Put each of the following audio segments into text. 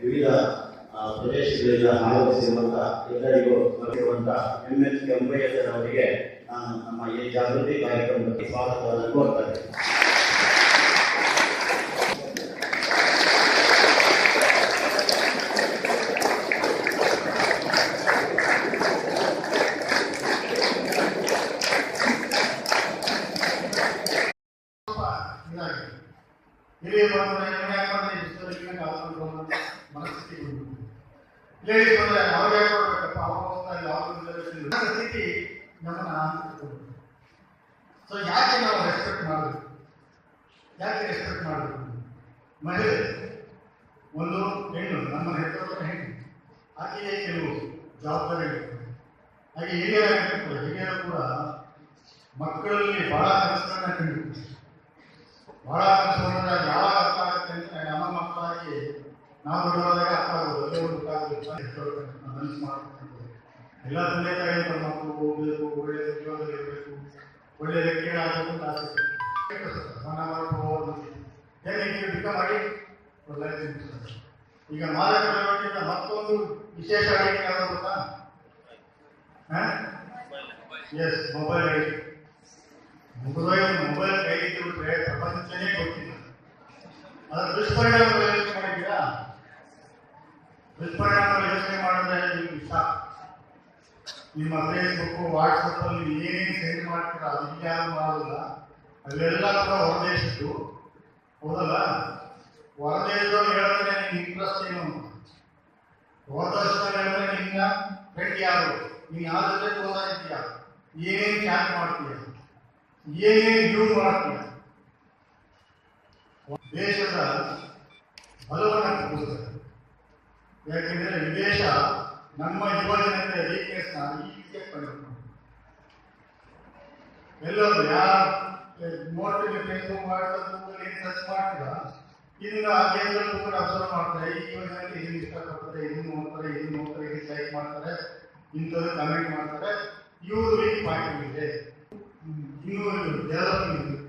ವಿವಿಧ ಪ್ರದೇಶಗಳಿಂದ ಆಗಮಿಸಿರುವಂತ ಎಲ್ಲರಿಗೂ ಬರುತ್ತಿರುವಂತ ಎಂ ಎಸ್ ಅವರಿಗೆ ನಾನು ನಮ್ಮ ಈ ಜಾಗೃತಿ ಕಾರ್ಯಕ್ರಮಕ್ಕೆ ಸ್ವಾಗತವನ್ನು ಕೋರ್ತೇನೆ ಇದಾಗಿದೆ ಹಿರಿಯ ಬಂದ್ರೆ ಯಾಕೆ ಬಂದ್ರೆ ಇಷ್ಟೊತ್ತಿಗೆ ಕಾಲ್ಕೊಂಡು ಹೋಗೋದು ಮನಸ್ಥಿತಿ ಸೊ ಯಾಕೆ ನಾವು ರೆಸ್ಪೆಕ್ಟ್ ಮಾಡಬೇಕು? ಯಾಕೆ ರೆಸ್ಪೆಕ್ಟ್ ಮಾಡಬೇಕು? ಮಹಿಳೆ, ಒಂದು ಹೆಣ್ಣು, ನಮ್ಮ ಹೆಣ್ಣು. ಹಾಗೆ ಕೂಡ ಮಕ್ಕಳಲ್ಲಿ ಬಹಳ ಕನಸನ್ನ ಕಂಡು ಬಹಳ ಕನಸುಗಳನ್ನ ನಾವು ದೊಡ್ಡವರಾಗ ಅರ್ಥ ಆಗೋದು ಅಲ್ಲೇ ಒಂದು ಗೊತ್ತಾಗುತ್ತೆ ಮನಸ್ಸು ಮಾಡ್ಕೊಂಡು ಎಲ್ಲ ತಂದೆ ತಾಯಿ ತಮ್ಮ ಮಕ್ಕಳು ಹೋಗಬೇಕು, ಒಳ್ಳೆಯ ಉದ್ಯೋಗದಲ್ಲಿ ಇರಬೇಕು. ಒಳ್ಳೆ ವ್ಯಕ್ತಿಗಳಾಗಬೇಕು ಅಂತ ಆಸೆ ಹೇಗೆ ಮಾಡಿ ಒಳ್ಳೆ ಈಗ ಮಾದಕ ಚಳವಳಿಯಿಂದ ಮತ್ತೊಂದು ವಿಶೇಷ ಆಗಿದೆ ಯಾವುದು ಗೊತ್ತಾ? ಎಸ್ ಮೊಬೈಲ್ ಮೊಬೈಲ್ ಮೊಬೈಲ್ ಕೈ ಬಿಟ್ಟರೆ ಪ್ರಪಂಚನೇ ಗೊತ್ತಿಲ್ಲ. ಅದರ ದುಷ್ಪರಿಣಾಮಗಳು ದುಷ್ಪರಿಣಾಮಗಳು ಯೋಚನೆ ಮಾಡಿದ್ರೆ ನಿಮ್ಗೆ ಇಷ್ಟ? ನಿಮ್ಮ ಫೇಸ್ಬುಕ್ ವಾಟ್ಸಪ್ ಏನೇನು ಸೆಂಡ್ ಮಾಡ್ತೀರ, ಅದು ಯಾರು ಮಾಡೋದಿಲ್ಲ ಅಲ್ಲೆಲ್ಲ ಕೂಡ ಹೊರದೇಶದ್ದು. ಹೌದಲ್ಲ? ಹೊರದೇಶದವ್ರು ಹೇಳಿದ್ರೆ ನಿಮ್ಗೆ ಇಂಟ್ರೆಸ್ಟ್ ಏನು? ಹೊರದೇಶದವ್ರು ಹೇಳಿದ್ರೆ ನಿನ್ನ ಫ್ರೆಂಡ್ ಯಾರು? ನೀನು ಯಾರ ಜೊತೆ ಇದೆಯಾ ಏನೇನು ಚಾಟ್ ಮಾಡ್ತೀಯ? ಏನೇನು ಯೂಸ್ ಮಾಡ್ತೀಯ? ದೇಶದ ಬಲವನ್ನು ತೋರಿಸ್ತದೆ ಯಾಕೆಂದ್ರೆ ವಿದೇಶ ನಮ್ಮ ಯುವಜನತೆ ವೀಕ್ನೆಸ್ ಎಲ್ಲರೂ ಯಾರು ನೋಡ್ತೀವಿ ಫೇಸ್ಬುಕ್ ಮಾಡ್ತಾರೆ ಗೂಗಲ್ ಏನು ಸರ್ಚ್ ಮಾಡ್ತೀರಾ? ಇದನ್ನ ಎಲ್ಲರೂ ಕೂಡ ಅಬ್ಸರ್ವ್ ಮಾಡ್ತಾರೆ. ಈ ಯುವಜನತೆ ಇದನ್ನು ಇಷ್ಟಪಡ್ತಾರೆ ಇದನ್ನು ನೋಡ್ತಾರೆ ಇದನ್ನು ನೋಡ್ತಾರೆ ಇದನ್ನ ಲೈಕ್ ಮಾಡ್ತಾರೆ, ಇಂಥದ್ದು ಕಮೆಂಟ್ ಮಾಡ್ತಾರೆ. ಇವರು ವೀಕ್ ಪಾಯಿಂಟ್ ಇದೆ. ಇನ್ನೂ ಇದೆ.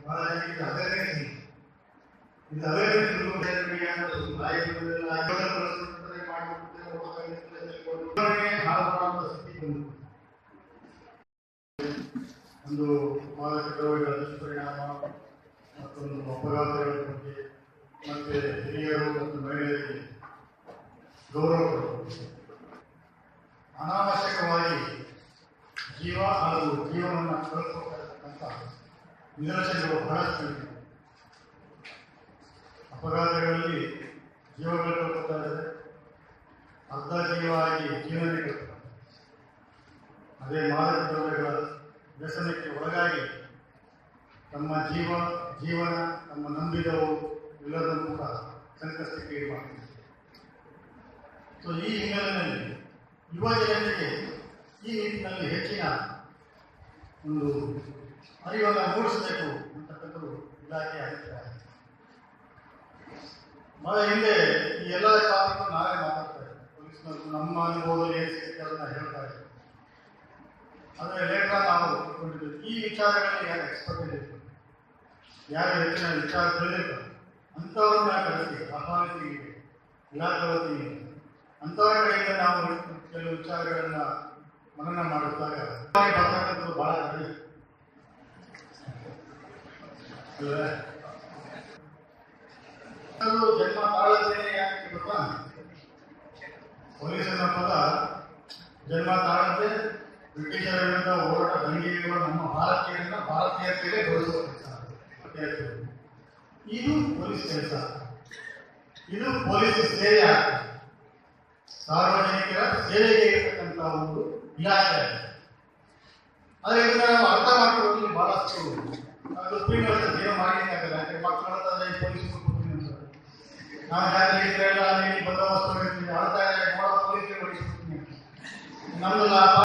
ಬಹಳ ಇದು ಅವೇರ್ನೆಸ್ ಇದೆ. ಇದು ಅವೇರ್ನೆಸ್ ಒಂದು ದ್ರವ್ಯಗಳ ದುಷ್ಪರಿಣಾಮ ಮತ್ತೊಂದು ಅಪರಾಧಗಳ ಬಗ್ಗೆ ಮತ್ತೆ ಹಿರಿಯರು ಮತ್ತು ಮಹಿಳೆಯರಿಗೆ ಗೌರವ ಅನಾವಶ್ಯಕವಾಗಿ ಜೀವ ಹಾಗೂ ಜೀವನವನ್ನು ಕಳ್ಕೊಳ್ತಕ್ಕಂಥ ನಿದರ್ಶನಗಳು ಬಹಳಷ್ಟು ಅಪಘಾತಗಳಲ್ಲಿ ಜೀವಗಳು ಕಳ್ಕೊತಾ ಇದ್ದಾರೆ ಅರ್ಧ ಜೀವ ಆಗಿ ಜೀವನ ತಮ್ಮ ಜೀವ, ಜೀವನ, ತಮ್ಮ ನಂಬಿದವರು ಎಲ್ಲರನ್ನೂ ಕೂಡ ಸಂಕಷ್ಟಕ್ಕೆ ಸೊ ಈ ಹಿನ್ನೆಲೆಯಲ್ಲಿ ಯುವ ಜನತೆಗೆ ಈ ನಿಟ್ಟಿನಲ್ಲಿ ಹೆಚ್ಚಿನ ಒಂದು ಅರಿವನ್ನು ಮೂಡಿಸಬೇಕು ಅಂತಕ್ಕಂಥದ್ದು ಇಲಾಖೆ ಅಭಿಪ್ರಾಯ ಬಹಳ ಹಿಂದೆ ಈ ಎಲ್ಲ ಟಾಪಿಕ್ ನಾವೇ ಮಾತಾಡ್ತಾರೆ ನಮ್ಮ ಅನುಭವದಲ್ಲಿ ಏನು ಸಿಗುತ್ತೆ ಅದನ್ನ ಹೇಳ್ತಾ ಇದ್ದಾರೆ ಆದರೆ ಲೇಟರ್ ನಾವು ಈ ವಿಚಾರಗಳಲ್ಲಿ ಯಾರು ಎಕ್ಸ್ಪರ್ಟ್ ಯಾರು ಹೆಚ್ಚಿನ ವಿಚಾರ ತಿಳಿದಿರ್ತಾರೆ ಅಂಥವ್ರನ್ನ ಕಳಿಸಿ ಆಹ್ವಾನಿಸಿ ಇಲಾಖೆ ವತಿಯಿಂದ ಅಂಥವ್ರ ಕಡೆಯಿಂದ ನಾವು ಕೆಲವು ವಿಚಾರಗಳನ್ನ ಮನನ ಮಾಡುತ್ತಾಗ ಬರ್ತಕ್ಕಂಥದ್ದು ಬಹಳ ಕಡಿಮೆ ಜನ್ಮ ತಾಳದೇನೆ ಯಾಕೆ ಗೊತ್ತಾ? ಪೊಲೀಸರ ಪದ ಜನ್ಮ ತಾಳದೆ ಬ್ರಿಟಿಷರ ವಿರುದ್ಧ ಹೋರಾಟ ದಂಗೆಯುವ ನಮ್ಮ ಭಾರತೀಯರನ್ನ ಭಾರತೀಯತೆಗೆ ಗೌರವಿಸುವ ಕೆಲಸ ಇದು ಪೊಲೀಸ್ ಕೆಲಸ. ಇದು ಪೊಲೀಸ್ ಸೇವೆ ಸಾರ್ವಜನಿಕರ ಸೇವೆಗೆ ಇರತಕ್ಕಂಥ ಒಂದು ಇಲಾಖೆ ಆದ್ರೆ ಇದನ್ನ ನಾವು ಅರ್ಥ ಮಾಡ್ಕೊಳ್ಳೋದು ಬಹಳಷ್ಟು ಏನು ಮಾಡಲಿಕ್ಕಾಗಲ್ಲ ಯಾಕಂದ್ರೆ ಮಕ್ಕಳ ಪೊಲೀಸ್ ನಾವು ಜಾತ್ರೆ ಬಂದೋಬಸ್ತ್ ಇದ್ದಾರೆ ನೋಡೋ ನಮ್ದು ಲಾಭ.